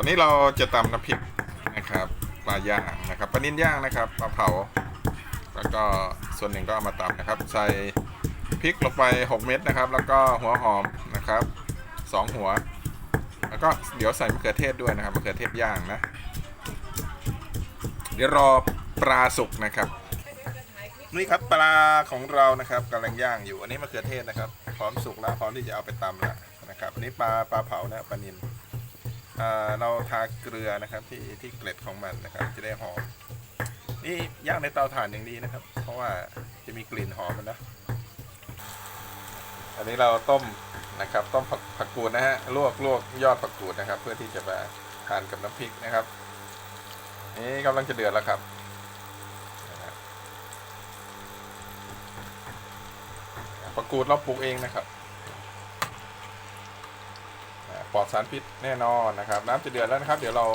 อนนี้เราจะตำน้ำพริกนะครับปลาย่างนะครับปลานิ่นย่างนะครับปลาเผา แล้วก็ส่วนหนึ่งก็เอามาตำนะครับ ใส่พริกลงไป 6 เม็ดนะครับ แล้วก็หัวหอมนะครับสองหัว แล้วก็เดี๋ยวใส่มะเขือเทศด้วยนะครับมะเขือเทศย่างนะ เดี๋ยวรอปลาสุกนะครับนี่ครับปลาของเรานะครับกำลังย่างอยู่ อันนี้มะเขือเทศนะครับ พร้อมสุกแล้วพร้อมที่จะเอาไปตำแล้วนะครับ อันนี้ปลาปลาเผานะปลานิล เราทาเกลือนะครับที่ที่เกล็ดของมันนะครับ จะได้หอมนี่ย่างในเตาถ่านอย่างดีนะครับ เพราะว่าจะมีกลิ่นหอมมันนะอันนี้เราต้มนะครับ ต้มผักผักกูดนะฮะลวกลวกยอดผักกูดนะครับ เพื่อที่จะมาทานกับน้ำพริกนะครับนี่กำลังจะเดือดแล้วครับนะครับผักกูดเราปลูกเองนะครับอ่าปลอด สารพิษแน่นอนนะครับ น้ำจะเดือดแล้วนะครับ เดี๋ยวเรา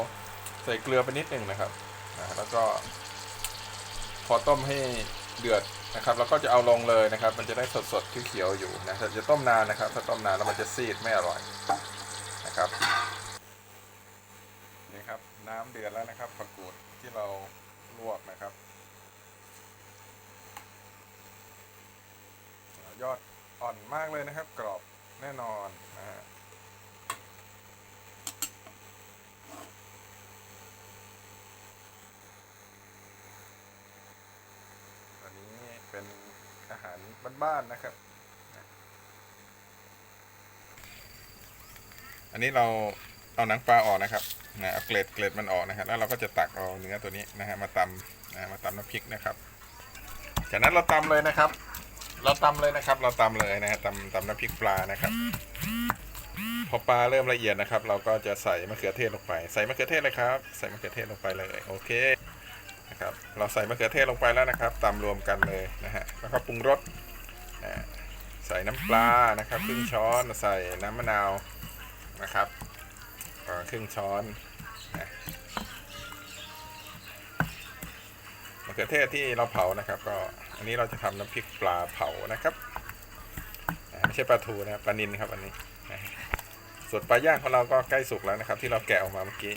ใส่เกลือไปนิดหนึ่งนะครับอ่าแล้วก็ พอต้มให้เดือดนะครับ แล้วก็จะเอาลงเลยนะครับ มันจะได้สดสดๆเขียวๆอยู่นะจะต้มนานนะครับ ถ้าต้มนานแล้วมันจะซีดไม่อร่อยนะครับนี่ครับ น้ำเดือดแล้วนะครับผักกูดที่เราลวกนะครับ ยอดอ่อนมากเลยนะครับ กรอบแน่นอนนะฮะ อันนี้ เป็นอาหารบ้านๆนะครับ อันนี้เราเอาหนังปลาออกนะครับนะเอาเกล็ดเกล็ดมันออกนะครับ แล้วเราก็จะตักเอาเนื้อตัวนี้นะฮะมาตำนะมาตำน้ำพริกนะครับ จากนั้นเราตำเลยนะครับ เราตำเลยนะครับ เราตำเลยนะฮะตำตำน้ำพริกปลานะครับ พอปลาเริ่มละเอียดนะครับ เราก็จะใส่มะเขือเทศลงไป ใส่มะเขือเทศเลยครับ ใส่มะเขือเทศลงไปเลย โอเค นะครับเราใส่มะเขือเทศลงไปแล้วนะครับตำรวมกันเลยนะฮะแล้วก็ปรุงรสใส่น้ำปลานะครับครึ่งช้อนใส่น้ำมะนาวนะครับครึ่งช้อนมะเขือเทศที่เราเผานะครับ ก็อันนี้เราจะทำน้ำพริกปลาเผานะครับไม่ใช่ปลาทูนะครับปลานินครับอันนี้ส่วนปลาย่างของเราก็ใกล้สุกแล้วนะครับ ที่เราแกะออกมาเมื่อกี้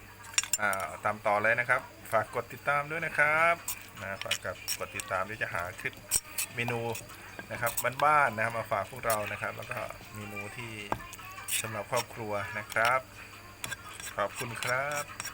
อ่าตามต่อเลยนะครับ ฝากกดติดตามด้วยนะครับนะฝากกับกดติดตามที่จะหาคลิปเมนูนะครับบ้านๆนะครับมาฝากพวกเรานะครับ แล้วก็เมนูที่สำหรับครอบครัวนะครับ ขอบคุณครับ